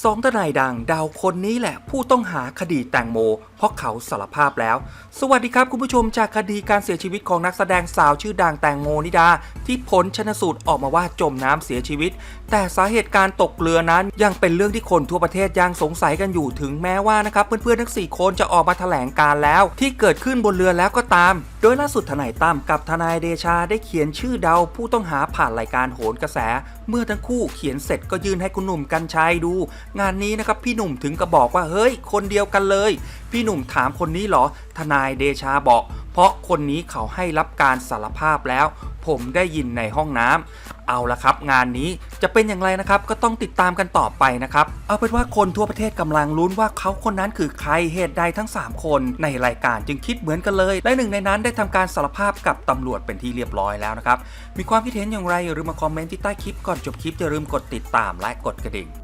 สองทนายดังดาวคนนี้แหละ ผู้ต้องหาคดีแตงโม เพราะเขาสารภาพแล้ว สวัสดีครับคุณผู้ชมจากคดีการเสียชีวิตของนักแสดงสาวชื่อดังแตงโมนิดา ที่ผลชนสูตรออกมาว่าจมน้ำเสียชีวิต แต่สาเหตุการตกเรือนั้นยังเป็นเรื่องที่คนทั่วประเทศยังสงสัยกันอยู่ถึงแม้ว่านะครับเพื่อนๆทั้ง4คนจะออกมาแถลงการแล้ว ที่เกิดขึ้นบนเรือแล้วก็ตาม โดยล่าสุดทนายตั้มกับทนายเดชาได้เขียนชื่อเดาผู้ต้องหาผ่านรายการโหนกระแส เมื่อทั้งคู่เขียนเสร็จก็ยื่นให้คุณหนุ่มกัญชัยดู งานนี้นะครับพี่หนุ่มถึงกับบอกว่าเฮ้ย คนเดียวกันเลย พี่หนุ่มถามคนนี้เหรอ ทนายเดชาบอก เพราะคนนี้เขาให้รับการสารภาพแล้ว ผมได้ยินในห้องน้ำเอาละครับ งานนี้จะเป็นอย่างไรนะครับ ก็ต้องติดตามกันต่อไปนะครับ เอาเป็นว่าคนทั่วประเทศกำลังลุ้นว่าเขาคนนั้นคือใครเหตุใดทั้ง 3 คนในรายการจึงคิดเหมือนกันเลย และหนึ่งในนั้นได้ทำการสารภาพกับตำรวจเป็นที่เรียบร้อยแล้วนะครับมีความคิดเห็นอย่างไรอย่าลืมมาคอมเมนต์ที่ใต้คลิปก่อนจบคลิปอย่าลืมกดติดตามและกดกระดิ่ง